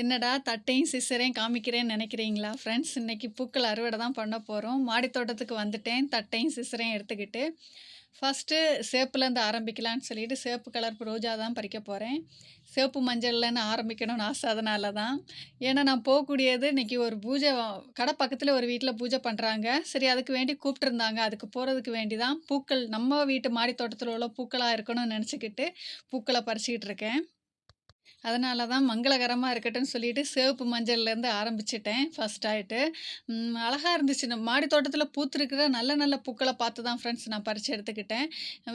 என்னடா தட்டையும் சிசரையும் காமிக்கிறேன்னு நினைக்கிறீங்களா? ஃப்ரெண்ட்ஸ் இன்றைக்கி பூக்கள் அறுவடை தான் பண்ண போகிறோம் மாடித்தோட்டத்துக்கு வந்துட்டேன். தட்டையும் சிசரையும் எடுத்துக்கிட்டு ஃபஸ்ட்டு சேப்புலேருந்து ஆரம்பிக்கலான்னு சொல்லிட்டு சேப்பு கலர் ரோஜா தான் பறிக்க போகிறேன் சேப்பு மஞ்சள்லன்னு ஆரம்பிக்கணும்னு ஆசை அதனால தான். ஏன்னா நான் போகக்கூடியது இன்றைக்கி ஒரு பூஜை கடை பக்கத்தில் ஒரு வீட்டில் பூஜை பண்ணுறாங்க சரி அதுக்கு வேண்டி கூப்பிட்டுருந்தாங்க. அதுக்கு போகிறதுக்கு வேண்டி தான். பூக்கள் நம்ம வீட்டு மாடி தோட்டத்தில் உள்ள பூக்களாக இருக்கணும்னு நினச்சிக்கிட்டு பூக்களை பறிச்சிக்கிட்டு இருக்கேன். அதனால தான் மங்களகரமாக இருக்கட்டும்னு சொல்லிட்டு சிவப்பு மஞ்சள்லேருந்து ஆரம்பிச்சிட்டேன் ஃபஸ்ட் ஆகிட்டு அழகாக இருந்துச்சு. நம்ம மாடி தோட்டத்தில் பூத்திருக்கிற நல்ல நல்ல பூக்களை பார்த்து தான் ஃப்ரெண்ட்ஸ் நான் பறித்து எடுத்துக்கிட்டேன்.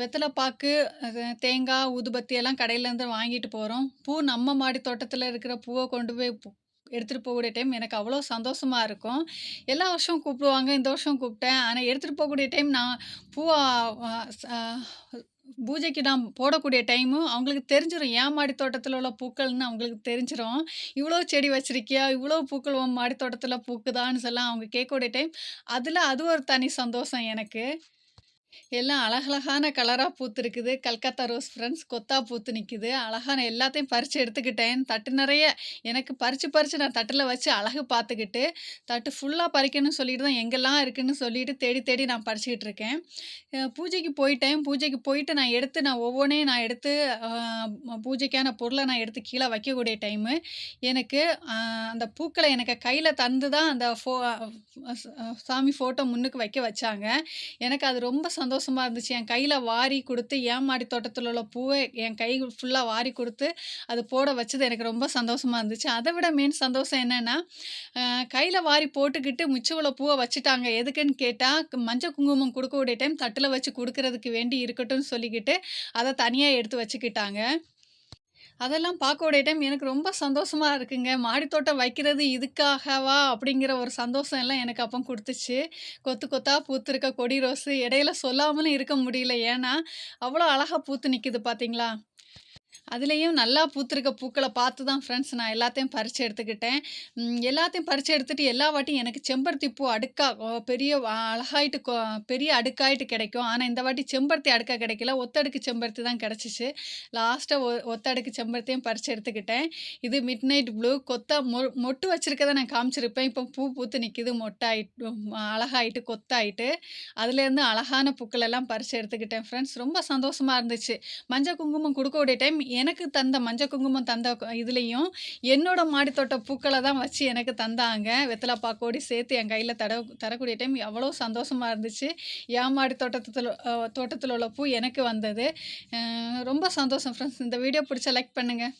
வெத்தலை பாக்கு அது தேங்காய் ஊதுபத்தி எல்லாம் கடையிலேருந்து வாங்கிட்டு போகிறோம் பூ நம்ம மாடி தோட்டத்தில் இருக்கிற பூவை கொண்டு போய் எடுத்துகிட்டு போகக்கூடிய டைம் எனக்கு அவ்வளோ சந்தோஷமாக இருக்கும். எல்லா வருஷம் கூப்பிடுவாங்க. இந்த வருஷம் கூப்பிட்டேன். ஆனால் எடுத்துகிட்டு போகக்கூடிய டைம் நான் பூவா பூஜைக்கு நாம் போடக்கூடிய டைமும் அவங்களுக்கு தெரிஞ்சிடும் ஏன் மாடி தோட்டத்தில் உள்ள பூக்கள்னு அவங்களுக்கு தெரிஞ்சிடும் இவ்வளோ செடி வச்சிருக்கியா? இவ்வளோ பூக்கள் உன் மாடி தோட்டத்தில் பூக்குதான்னு சொல்லலாம் அவங்க கேட்கக்கூடிய டைம் அதில் அது ஒரு தனி சந்தோஷம் எனக்கு. எல்லாம் அழகழகான கலராக பூத்துருக்குது. கல்கத்தா ரோஸ் ஃப்ரெண்ட்ஸ் கொத்தா பூத்து நிற்குது அழகான எல்லாத்தையும் பறித்து எடுத்துக்கிட்டேன். தட்டு நிறைய எனக்கு பறித்து பறித்து நான் தட்டில் வச்சு அழகு பார்த்துக்கிட்டு தட்டு ஃபுல்லாக பறிக்கணும்னு சொல்லிட்டு தான் எங்கெல்லாம் இருக்குன்னு சொல்லிட்டு தேடி தேடி நான் பறிச்சுக்கிட்டு இருக்கேன். பூஜைக்கு போயிட்டேன். பூஜைக்கு போயிட்டு நான் எடுத்து நான் ஒவ்வொன்றையும் நான் எடுத்து பூஜைக்கான பொருளை நான் எடுத்து கீழே வைக்கக்கூடிய டைமு எனக்கு அந்த பூக்களை எனக்கு கையில் தந்து தான் அந்த ஃபோ சாமி ஃபோட்டோ முன்னுக்கு வைக்க வச்சாங்க. எனக்கு அது ரொம்ப சந்தோஷமாக இருந்துச்சு என் கையில் வாரி கொடுத்து என் மாடி தோட்டத்தில் உள்ள பூவை என் கை ஃபுல்லாக வாரி கொடுத்து அது போட வச்சது எனக்கு ரொம்ப சந்தோஷமாக இருந்துச்சு அதை விட மெயின் சந்தோஷம் என்னென்னா கையில் வாரி போட்டுக்கிட்டு மிச்சம் உள்ள பூவை வச்சுட்டாங்க. எதுக்குன்னு கேட்டால் மஞ்சள் குங்குமம் கொடுக்கக்கூடிய டைம் தட்டில் வச்சு கொடுக்கறதுக்கு வேண்டி இருக்கட்டும்னு சொல்லிக்கிட்டு அதை தனியாக எடுத்து வச்சுக்கிட்டாங்க. அதெல்லாம் பார்க்கக்கூடிய டைம் எனக்கு ரொம்ப சந்தோஷமாக இருக்குங்க. மாடித்தோட்டம் வைக்கிறது இதுக்காகவா அப்படிங்கிற ஒரு சந்தோஷம் எல்லாம் எனக்கு அப்போ கொடுத்துச்சு. கொத்து கொத்தாக பூத்திருக்க கொடி ரோஸு இடையில சொல்லாமலும் இருக்க முடியல. ஏன்னா அவ்வளோ அழகாக பூத்து நிற்கிது பார்த்தீங்களா அதுலேயும் நல்லா பூத்திருக்க பூக்களை பார்த்து தான் ஃப்ரெண்ட்ஸ் நான் எல்லாத்தையும் பறித்து எடுத்துக்கிட்டேன். எல்லாத்தையும் பறித்து எடுத்துகிட்டு எல்லா வாட்டியும் எனக்கு செம்பருத்தி பூ அடுக்காக பெரிய அழகாயிட்டு கோ பெரிய அடுக்காயிட்டு கிடைக்கும். ஆனால் இந்த வாட்டி செம்பருத்தி அடுக்கா கிடைக்கல. ஒத்தடுக்கு செம்பருத்தி தான் கிடச்சிச்சு. லாஸ்ட்டாக ஒத்தடுக்கு செம்பருத்தியும் பறித்து எடுத்துக்கிட்டேன். இது மிட் நைட் ப்ளூ கொத்தா மொ மொட்டு வச்சுருக்கதை நான் காமிச்சிருப்பேன். இப்போ பூ பூத்து நிற்கிது மொட்டாயிட்டு அழகாயிட்டு கொத்தாயிட்டு. அதுலேருந்து அழகான பூக்கள் எல்லாம் பறித்து எடுத்துக்கிட்டேன் ஃப்ரெண்ட்ஸ் ரொம்ப சந்தோஷமாக இருந்துச்சு. மஞ்சள் குங்குமம் கொடுக்கக்கூடிய டைம் எனக்கு தந்த மஞ்சள் குங்குமம் தந்த இதுலேயும் என்னோட மாடித்தோட்ட பூக்களை தான் வச்சு எனக்கு தந்தாங்க. வெத்தலை பாக்கோடி சேர்த்து என் கையில் தட தரக்கூடிய டைம் அவ்வளோ சந்தோஷமாக இருந்துச்சு. என் மாடி தோட்டத்தில் தோட்டத்தில் உள்ள பூ எனக்கு வந்தது. ரொம்ப சந்தோஷம் ஃப்ரெண்ட்ஸ் இந்த வீடியோ பிடிச்ச லைக் பண்ணுங்கள்